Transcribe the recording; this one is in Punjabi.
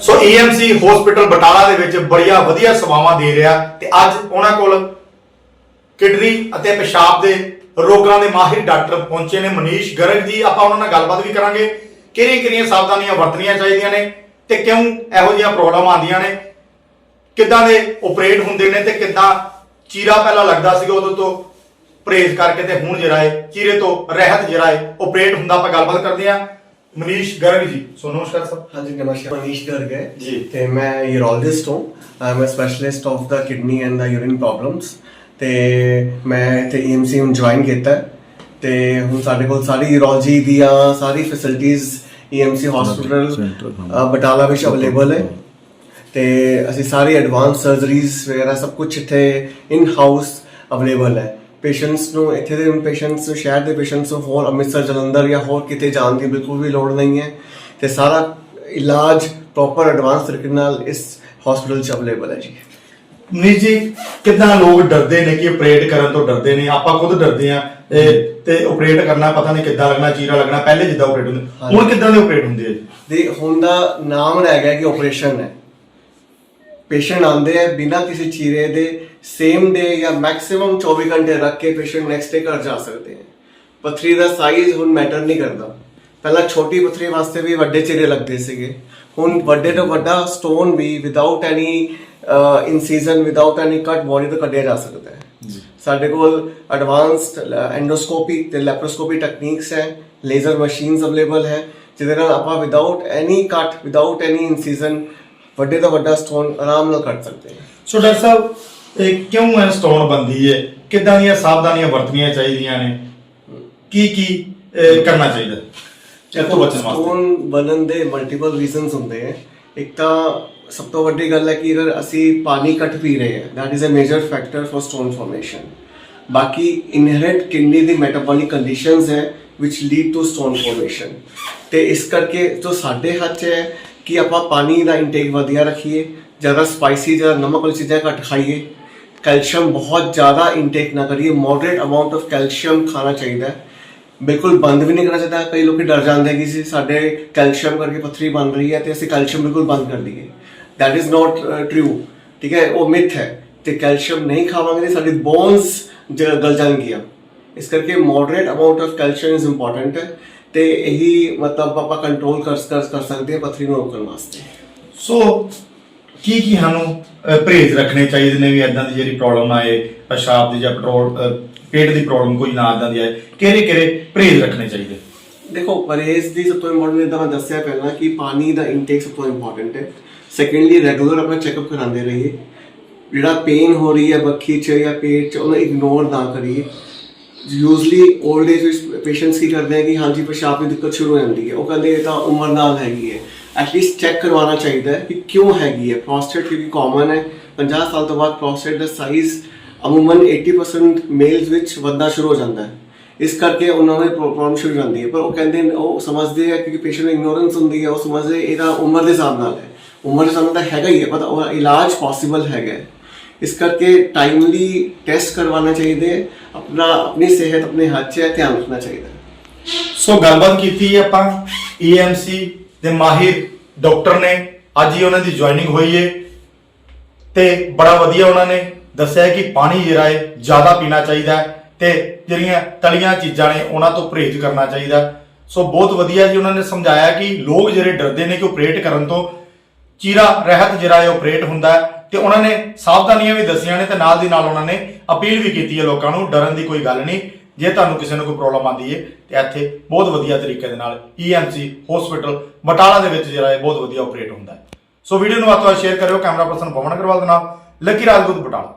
ਸੋ ਈਐਮਸੀ ਹਸਪੀਟਲ ਬਟਾਲਾ ਦੇ ਵਿੱਚ ਬੜੀਆਂ ਵਧੀਆ ਸੇਵਾਵਾਂ ਦੇ ਰਿਹਾ ਤੇ ਅੱਜ ਉਹਨਾਂ ਕੋਲ ਕਿਡਨੀ ਅਤੇ ਪਿਸ਼ਾਬ ਦੇ ਰੋਗਾਂ ਦੇ ਮਾਹਿਰ ਡਾਕਟਰ ਪਹੁੰਚੇ ਨੇ। ਮਨੀਸ਼ ਗਰਗ ਜੀ, ਆਪਾਂ ਉਹਨਾਂ ਨਾਲ ਗੱਲਬਾਤ ਵੀ ਕਰਾਂਗੇ। ਕਿਹੜੀਆਂ ਕਿਹੜੀਆਂ ਸਾਵਧਾਨੀਆਂ ਵਰਤਣੀਆਂ ਚਾਹੀਦੀਆਂ ਨੇ ਤੇ ਕਿਉਂ ਇਹੋ ਜਿਹੀਆਂ ਪ੍ਰੋਬਲਮ ਆਉਂਦੀਆਂ ਨੇ? ਕਿੱਦਾਂ ਦੇ ਆਪਰੇਟ ਹੁੰਦੇ ਨੇ ਤੇ ਕਿੱਦਾਂ ਚੀਰਾ ਪਹਿਲਾਂ ਲੱਗਦਾ ਸੀਗਾ ਉਦੋਂ ਤੋਂ ਪਰਹੇਜ਼ ਕਰਕੇ ਤੇ ਹੁਣ ਜਿਹੜਾ ਹੈ ਚੀਰੇ ਤੋਂ ਰਹਿਤ ਜਿਹੜਾ ਹੈ ਆਪਰੇਟ ਹੁੰਦਾ, ਆਪਾਂ ਗੱਲਬਾਤ ਕਰਦੇ ਹਾਂ। ਮਨੀਸ਼ ਗਰਗ ਜੀ ਸੋ ਨਮਸਕਾਰ ਸਰ। ਹਾਂਜੀ ਨਮਸਕਾਰ। ਮਨੀਸ਼ ਗਰਗ ਹੈ ਜੀ। ਤੇ ਮੈਂ ਯੂਰੋਲੋਜਿਸਟ ਹਾਂ। I am a specialist of the kidney and the urine problems ਤੇ ਮੈਂ ਇੱਥੇ ਈਐਮਸੀ ਨੂੰ ਜੁਆਇਨ ਕੀਤਾ। ਤੇ ਹੁਣ ਸਾਡੇ ਕੋਲ ਸਾਰੀ ਯੂਰੋਲੋਜੀ ਦੀਆਂ ਸਾਰੀ ਫੈਸਿਲਿਟੀਆਂ ਈਐਮਸੀ ਹਸਪੀਟਲ ਬਟਾਲਾ ਵਿੱਚ ਅਵੇਲੇਬਲ ਹੈ। ਤੇ ਅਸੀਂ ਸਾਰੀ ਐਡਵਾਂਸ ਸਰਜਰੀਜ਼ ਵਗੈਰਾ ਸਭ ਕੁਝ ਇੱਥੇ ਇਨ ਹਾਊਸ ਅਵੇਲੇਬਲ ਹੈ। ਪੇਸ਼ੈਂਟਸ ਨੂੰ ਇੱਥੇ ਦੇ ਪੇਸ਼ੈਂਟਸ ਨੂੰ ਸ਼ਹਿਰ ਦੇ ਪੇਸ਼ੈਂਟਸ ਨੂੰ ਹੋਰ ਅੰਮ੍ਰਿਤਸਰ ਜਲੰਧਰ ਜਾਂ ਹੋਰ ਕਿਤੇ ਜਾਣ ਦੀ ਬਿਲਕੁਲ ਵੀ ਲੋੜ ਨਹੀਂ ਹੈ ਤੇ ਸਾਰਾ ਇਲਾਜ ਪ੍ਰੋਪਰ ਐਡਵਾਂਸ ਤਰੀਕੇ ਨਾਲ ਇਸ ਹਸਪੀਟਲ 'ਚ ਅਵੇਲੇਬਲ ਹੈ ਜੀ। ਮਨੀਸ਼ ਜੀ ਕਿੱਦਾਂ ਲੋਕ ਡਰਦੇ ਨੇ ਕਿ ਆਪਰੇਟ ਕਰਨ ਤੋਂ ਡਰਦੇ ਨੇ? ਆਪਾਂ ਖੁਦ ਡਰਦੇ ਆ ਤੇ ਆਪਰੇਟ ਕਰਨਾ ਪਤਾ ਨਹੀਂ ਕਿੱਦਾਂ ਲੱਗਣਾ ਚੀਰਾ ਲੱਗਣਾ ਪਹਿਲੇ ਜਿੱਦਾਂ ਆਪਰੇਟ ਹੁੰਦੇ। ਹੁਣ ਕਿੱਦਾਂ ਦੇ ਆਪਰੇਟ ਹੁੰਦੇ ਆ ਜੀ? ਦੇ ਹੁਣ ਦਾ ਨਾਮ ਰਹਿ ਗਿਆ ਕਿ ਆਪਰੇਸ਼ਨ ਹੈ। ਪੇਸ਼ੈਂਟ ਆਉਂਦੇ ਹੈ ਬਿਨਾਂ ਕਿਸੇ ਚੀਰੇ ਦੇ ਸੇਮ ਡੇ ਜਾਂ ਮੈਕਸਿਮਮ 24 ਘੰਟੇ ਰੱਖ ਕੇ ਪੇਸ਼ੈਂਟ ਨੈਕਸਟ ਡੇ ਘਰ ਜਾ ਸਕਦੇ ਹੈ ਪਥਰੀ ਦਾ ਸਾਈਜ਼ ਹੁਣ ਮੈਟਰ ਨਹੀਂ ਕਰਦਾ। ਪਹਿਲਾਂ ਛੋਟੀ ਪਥਰੀ ਵਾਸਤੇ ਵੀ ਵੱਡੇ ਚੀਰੇ ਲੱਗਦੇ ਸੀਗੇ। ਹੁਣ ਵੱਡੇ ਤੋਂ ਵੱਡਾ ਸਟੋਨ ਵੀ without any incision without any cut body ਤੋਂ ਕੱਢਿਆ ਜਾ ਸਕਦਾ ਹੈ। ਸਾਡੇ ਕੋਲ ਐਡਵਾਂਸਡ ਐਂਡੋਸਕੋਪੀ ਤੇ ਲੈਪਰੋਸਕੋਪੀ ਟੈਕਨੀਕਸ ਹੈ ਲੇਜ਼ਰ ਮਸ਼ੀਨਸ ਅਵੇਲੇਬਲ ਹੈ ਜਿਹਦੇ ਨਾਲ ਆਪਾਂ ਵਿਦਆਊਟ ਐਨੀ ਕੱਟ ਵਿਦਆਊਟ ਐਨੀ ਇਨਸੀਜ਼ਨ ਵੱਡੇ ਤੋਂ ਵੱਡਾ ਸਟੋਨ ਆਰਾਮ ਨਾਲ ਕੱਟ ਸਕਦੇ ਹਾਂ ਸੋ ਡਾਕਟਰ ਸਾਹਿਬ ਇਹ ਕਿਉਂ ਇਹ ਸਟੋਨ ਬੰਦੀ ਹੈ ਕਿੱਦਾਂ ਦੀਆਂ ਸਾਵਧਾਨੀਆਂ ਵਰਤਣੀਆਂ ਚਾਹੀਦੀਆਂ ਨੇ? ਕੀ ਕੀ ਅਹ, ਕਰਨਾ ਚਾਹੀਦਾ? ਇਹ ਤੋਂ ਬਚਣ ਵਾਸਤੇ। ਸਟੋਨ ਬਣਨ ਦੇ ਮਲਟੀਪਲ ਰੀਜ਼ਨਸ ਹੁੰਦੇ ਹੈ ਇੱਕ ਤਾਂ ਸਭ ਤੋਂ ਵੱਡੀ ਗੱਲ ਹੈ ਕਿ ਅਗਰ ਅਸੀਂ ਪਾਣੀ ਘੱਟ ਪੀ ਰਹੇ ਹਾਂ that is a major factor for stone formation. ਬਾਕੀ ਇਨਹਰੈਂਟ ਕਿਡਨੀ ਦੀ ਮੈਟਾਬੋਲਿਕ ਕੰਡੀਸ਼ਨਸ ਹੈ which lead to stone formation. ਤੇ ਇਸ ਕਰਕੇ ਜੋ ਸਾਡੇ ਹੱਥ 'ਚ ਹੈ ਕਿ ਆਪਾਂ ਪਾਣੀ ਦਾ ਇਨਟੇਕ ਵਧੀਆ ਰੱਖੀਏ ਜ਼ਿਆਦਾ ਸਪਾਈਸੀ ਜ਼ਿਆਦਾ ਨਮਕ ਵਾਲੀ ਚੀਜ਼ਾਂ ਘੱਟ ਖਾਈਏ ਕੈਲਸ਼ੀਅਮ ਬਹੁਤ ਜ਼ਿਆਦਾ ਇਨਟੇਕ ਨਾ ਕਰੀਏ ਮੋਡਰੇਟ ਅਮਾਉਂਟ ਆਫ ਕੈਲਸ਼ੀਅਮ ਖਾਣਾ ਚਾਹੀਦਾ ਹੈ ਬਿਲਕੁਲ ਬੰਦ ਵੀ ਨਹੀਂ ਕਰਨਾ ਚਾਹੀਦਾ ਕਈ ਲੋਕੀ ਡਰ ਜਾਂਦੇ ਕਿ ਜੀ ਸਾਡੇ ਕੈਲਸ਼ੀਅਮ ਕਰਕੇ ਪੱਥਰੀ ਬਣ ਰਹੀ ਹੈ ਤੇ ਅਸੀਂ ਕੈਲਸ਼ੀਅਮ ਬਿਲਕੁਲ ਬੰਦ ਕਰ ਦਈਏ that is not uh, true ਠੀਕ ਹੈ ਉਹ ਮਿਥ ਹੈ ਤੇ ਕੈਲਸ਼ੀਅਮ ਨਹੀਂ ਖਾਵਾਂਗੇ ਤੇ ਸਾਡੀ ਬੋਨਸ ਗਲ ਜਾਣਗੀਆਂ ਇਸ ਕਰਕੇ moderate amount of calcium is important ਹੈ ਤੇ ਇਹੀ ਮਤਲਬ ਆਪਾਂ ਕੰਟਰੋਲ ਕਰ ਕਰ ਸਕਦੇ ਹਾਂ ਪੱਥਰੀ ਨੂੰ ਰੋਕਣ ਵਾਸਤੇ। ਸੋ ਕੀ ਕੀ ਸਾਨੂੰ ਪਰਹੇਜ਼ ਰੱਖਣੇ ਚਾਹੀਦੇ ਨੇ ਵੀ ਇਦਾਂ ਦੀ ਜਿਹੜੀ ਪ੍ਰੋਬਲਮ ਆਏ ਪਿਸ਼ਾਬ ਦੀ ਜਾਂ ਪੈਟਰੋਲ ਪੇਟ ਦੀ ਪ੍ਰੋਬਲਮ ਕੋਈ ਨਾ ਇਦਾਂ ਦੀ ਆਏ ਕਿਹੜੇ ਕਿਹੜੇ ਪਰਹੇਜ਼ ਰੱਖਣੇ ਚਾਹੀਦੇ? ਦੇਖੋ ਪਰਹੇਜ਼ ਦੀ ਸਭ ਤੋਂ ਇੰਪੋਰਟੈਂਟ ਜਿੱਦਾਂ ਮੈਂ ਦੱਸਿਆ ਪਹਿਲਾਂ ਕਿ ਪਾਣੀ ਦਾ ਇਨਟੇਕ ਸਭ ਤੋਂ ਇੰਪੋਰਟੈਂਟ ਹੈ। ਸੈਕੰਡਲੀ ਰੈਗੂਲਰ ਆਪਣਾ ਚੈੱਕਅਪ ਕਰਾਉਂਦੇ ਰਹੀਏ। ਜਿਹੜਾ ਪੇਨ ਹੋ ਰਹੀ ਹੈ ਬੱਖੀ 'ਚ ਜਾਂ ਪੇਟ 'ਚ ਉਹਨੂੰ ਇਗਨੋਰ ਨਾ ਕਰੀਏ। ਯੂਜ਼ਲੀ 올ਡ ਏਜ ਵਿੱਚ ਪੇਸ਼ੈਂਟਸ ਕੀ ਕਰਦੇ ਆ ਕਿ ਹਾਂਜੀ ਪਿਸ਼ਾਬ ਦੀ ਦਿੱਕਤ ਸ਼ੁਰੂ ਹੋ ਜਾਂਦੀ ਹੈ। ਉਹ ਕਹਿੰਦੇ ਇਹ ਤਾਂ ਉਮਰ ਨਾਲ ਹੈਗੀ ਹੈ। ਐਟਲੀਸਟ ਚੈੱਕ ਕਰਵਾਉਣਾ ਚਾਹੀਦਾ ਹੈ ਕਿ ਕਿਉਂ ਹੈਗੀ ਹੈ। ਪ੍ਰੋਸਟੇਟ ਕਿਉਂਕਿ ਕਾਮਨ ਹੈ। 50 ਸਾਲ ਤੋਂ ਬਾਅਦ ਪ੍ਰੋਸਟੇਟ ਦਾ ਸਾਈਜ਼ ਅਮੂਮਨ 80% ਮੇਲਸ ਵਿੱਚ ਵੱਧਣਾ ਸ਼ੁਰੂ ਹੋ ਜਾਂਦਾ ਹੈ। ਇਸ ਕਰਕੇ ਉਹਨਾਂ ਨੂੰ ਪ੍ਰੋਬਲਮ ਸ਼ੁਰੂ ਜਾਂਦੀ ਹੈ। ਪਰ ਉਹ ਕਹਿੰਦੇ ਉਹ ਸਮਝਦੇ ਆ ਕਿ ਪੇਸ਼ੈਂਟ ਨੂੰ ਇਗਨੋਰੈਂਸ ਹੁੰਦੀ ਹੈ। ਉਹ ਸਮਝਦੇ ਇਹਦਾ ਉਮਰ ਦੇ ਹਿਸਾਬ ਨਾਲ ਹੈ। ਉਮਰ ਦੇ ਹਿਸਾਬ ਨਾਲ ਤਾਂ ਹੈਗਾ ਹੀ ਹੈ, ਪਰ ਉਹ ਇਲਾਜ ਪੋਸੀਬਲ ਹੈਗਾ ਹੈ। ਇਸ ਕਰਕੇ ਟਾਈਮਲੀ ਟੈਸਟ ਕਰਵਾਉਣਾ ਚਾਹੀਦਾ ਹੈ, ਆਪਣਾ, ਆਪਣੀ ਸਿਹਤ, ਆਪਣੇ ਹੱਥ 'ਚ ਹੈ, ਧਿਆਨ ਰੱਖਣਾ ਚਾਹੀਦਾ ਸੋ ਗੱਲਬਾਤ ਕੀਤੀ ਹੈ ਆਪਾਂ ਈਐਮਸੀ ਦੇ ਮਾਹਿਰ ਡਾਕਟਰ ਨੇ, ਅੱਜ ਹੀ ਉਹਨਾਂ ਦੀ ਜੁਆਇਨਿੰਗ ਹੋਈ ਹੈ। ਤੇ ਬੜਾ ਵਧੀਆ ਉਹਨਾਂ ਨੇ ਦੱਸਿਆ ਕਿ ਪਾਣੀ ਜਿਹੜਾ ਹੈ, ਜ਼ਿਆਦਾ ਪੀਣਾ ਚਾਹੀਦਾ ਹੈ ਤੇ ਜਿਹੜੀਆਂ ਤਲੀਆਂ ਚੀਜ਼ਾਂ ਨੇ, ਉਹਨਾਂ ਤੋਂ ਪਰਹੇਜ਼ ਕਰਨਾ ਚਾਹੀਦਾ ਸੋ ਬਹੁਤ ਵਧੀਆ ਜੀ ਉਹਨਾਂ ਨੇ ਸਮਝਾਇਆ ਕਿ ਲੋਕ ਜਿਹੜੇ ਡਰਦੇ ਨੇ ਕਿ ਆਪਰੇਟ ਕਰਨ ਤੋਂ, ਚੀਰਾ ਰਹਿਤ ਜਿਹੜਾ ਹੈ ਆਪਰੇਟ ਹੁੰਦਾ ਹੈ। ਤੇ ਉਹਨਾਂ ਨੇ ਸਾਵਧਾਨੀਆਂ ਵੀ ਦੱਸੀਆਂ ਨੇ ਤੇ ਨਾਲ ਦੀ ਨਾਲ ਉਹਨਾਂ ਨੇ ਅਪੀਲ ਵੀ ਕੀਤੀ ਹੈ ਲੋਕਾਂ ਨੂੰ, ਡਰਨ ਦੀ ਕੋਈ ਗੱਲ ਨਹੀਂ। ਜੇ ਤੁਹਾਨੂੰ ਕਿਸੇ ਨੂੰ ਕੋਈ ਪ੍ਰੋਬਲਮ ਆਉਂਦੀ ਹੈ, ਤੇ ਇੱਥੇ ਬਹੁਤ ਵਧੀਆ ਤਰੀਕੇ ਦੇ ਨਾਲ ਈਐਮਸੀ ਹਸਪੀਟਲ ਬਟਾਲਾ ਦੇ ਵਿੱਚ ਜਿਹੜਾ ਹੈ ਬਹੁਤ ਵਧੀਆ ਆਪਰੇਟ ਹੁੰਦਾ ਹੈ। ਸੋ ਵੀਡੀਓ ਨੂੰ ਵੱਧ ਤੋਂ ਵੱਧ ਸ਼ੇਅਰ ਕਰਿਓ, ਕੈਮਰਾ ਪਰਸਨ ਪਵਨ ਅਗਰਵਾਲ ਦੇ ਨਾਲ, ਲੱਕੀ ਰਾਜਪੂਤ ਬਟਾਲਾ।